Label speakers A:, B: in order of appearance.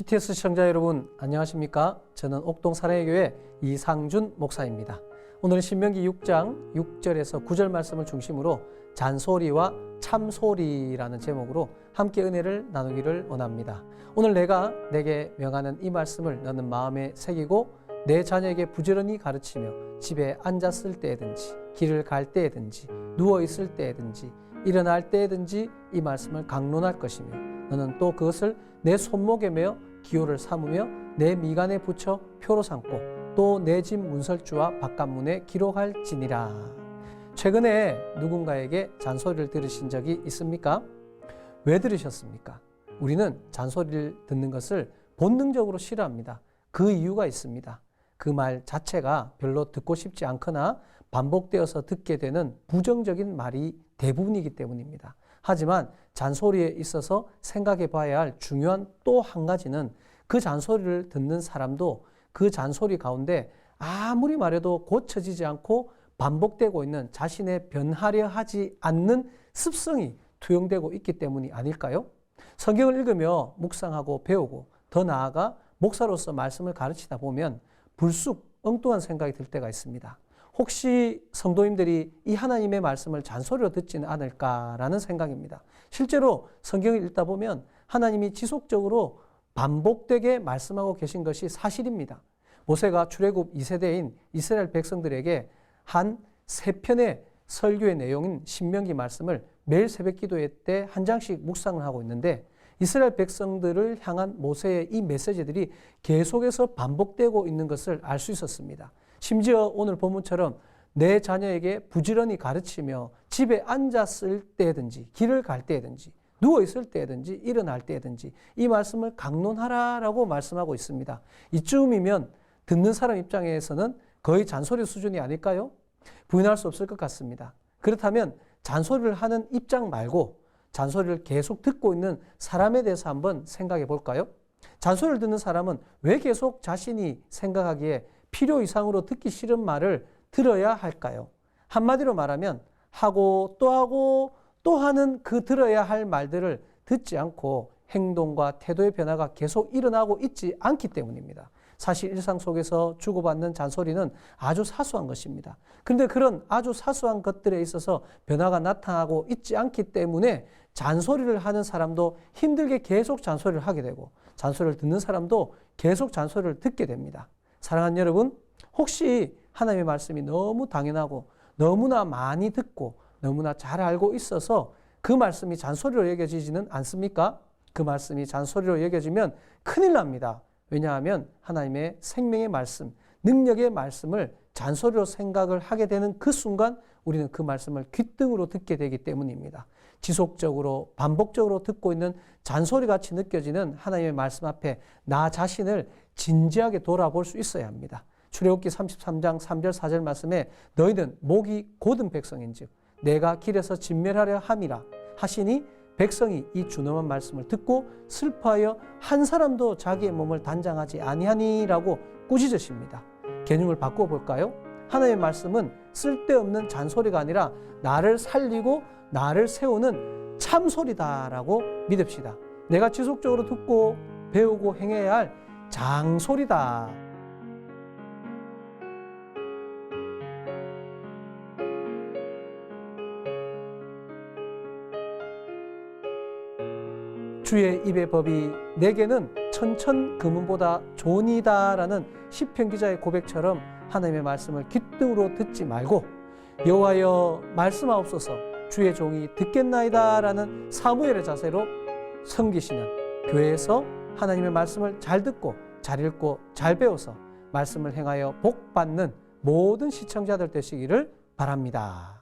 A: CTS 시청자 여러분 안녕하십니까? 저는 옥동 사랑의교회 이상준 목사입니다. 오늘은 신명기 6장 6절에서 9절 말씀을 중심으로 잔소리와 참소리라는 제목으로 함께 은혜를 나누기를 원합니다. 오늘 내가 내게 명하는 이 말씀을 너는 마음에 새기고 내 자녀에게 부지런히 가르치며 집에 앉았을 때든지 길을 갈 때든지 누워 있을 때든지 일어날 때든지 이 말씀을 강론할 것이며 너는 또 그것을 내 손목에 매어 기호를 삼으며 내 미간에 붙여 표로 삼고 또 내 집 문설주와 바깥문에 기록할지니라. 최근에 누군가에게 잔소리를 들으신 적이 있습니까? 왜 들으셨습니까? 우리는 잔소리를 듣는 것을 본능적으로 싫어합니다. 그 이유가 있습니다. 그 말 자체가 별로 듣고 싶지 않거나 반복되어서 듣게 되는 부정적인 말이 대부분이기 때문입니다. 하지만 잔소리에 있어서 생각해 봐야 할 중요한 또 한 가지는 그 잔소리를 듣는 사람도 그 잔소리 가운데 아무리 말해도 고쳐지지 않고 반복되고 있는 자신의 변하려 하지 않는 습성이 투영되고 있기 때문이 아닐까요? 성경을 읽으며 묵상하고 배우고 더 나아가 목사로서 말씀을 가르치다 보면 불쑥 엉뚱한 생각이 들 때가 있습니다. 혹시 성도님들이 이 하나님의 말씀을 잔소리로 듣지는 않을까라는 생각입니다. 실제로 성경을 읽다 보면 하나님이 지속적으로 반복되게 말씀하고 계신 것이 사실입니다. 모세가 출애굽 2세대인 이스라엘 백성들에게 한 세 편의 설교의 내용인 신명기 말씀을 매일 새벽 기도회 때 한 장씩 묵상을 하고 있는데 이스라엘 백성들을 향한 모세의 이 메시지들이 계속해서 반복되고 있는 것을 알 수 있었습니다. 심지어 오늘 본문처럼 내 자녀에게 부지런히 가르치며 집에 앉았을 때든지 길을 갈 때든지 누워 있을 때든지 일어날 때든지 이 말씀을 강론하라라고 말씀하고 있습니다. 이쯤이면 듣는 사람 입장에서는 거의 잔소리 수준이 아닐까요? 부인할 수 없을 것 같습니다. 그렇다면 잔소리를 하는 입장 말고 잔소리를 계속 듣고 있는 사람에 대해서 한번 생각해 볼까요? 잔소리를 듣는 사람은 왜 계속 자신이 생각하기에 필요 이상으로 듣기 싫은 말을 들어야 할까요? 한마디로 말하면 하고 또 하고 또 하는 그 들어야 할 말들을 듣지 않고 행동과 태도의 변화가 계속 일어나고 있지 않기 때문입니다. 사실 일상 속에서 주고받는 잔소리는 아주 사소한 것입니다. 그런데 그런 아주 사소한 것들에 있어서 변화가 나타나고 있지 않기 때문에 잔소리를 하는 사람도 힘들게 계속 잔소리를 하게 되고 잔소리를 듣는 사람도 계속 잔소리를 듣게 됩니다. 사랑하는 여러분, 혹시 하나님의 말씀이 너무 당연하고 너무나 많이 듣고 너무나 잘 알고 있어서 그 말씀이 잔소리로 여겨지지는 않습니까? 그 말씀이 잔소리로 여겨지면 큰일 납니다. 왜냐하면 하나님의 생명의 말씀, 능력의 말씀을 잔소리로 생각을 하게 되는 그 순간 우리는 그 말씀을 귓등으로 듣게 되기 때문입니다. 지속적으로 반복적으로 듣고 있는 잔소리 같이 느껴지는 하나님의 말씀 앞에 나 자신을 진지하게 돌아볼 수 있어야 합니다. 출애굽기 33장 3절 4절 말씀에 너희는 목이 곧은 백성인즉 내가 길에서 진멸하려 함이라 하시니 백성이 이 준엄한 말씀을 듣고 슬퍼하여 한 사람도 자기의 몸을 단장하지 아니하니라고 꾸짖으십니다. 개념을 바꾸어 볼까요? 하나님의 말씀은 쓸데없는 잔소리가 아니라 나를 살리고 나를 세우는 참소리다라고 믿읍시다. 내가 지속적으로 듣고 배우고 행해야 할 장소리다. 주의 입의 법이 내게는 천천 금은보다 좋으니다라는 시편 기자의 고백처럼 하나님의 말씀을 귓등으로 듣지 말고 여호와여 말씀하옵소서 주의 종이 듣겠나이다라는 사무엘의 자세로 섬기시는 교회에서 하나님의 말씀을 잘 듣고 잘 읽고 잘 배워서 말씀을 행하여 복 받는 모든 시청자들 되시기를 바랍니다.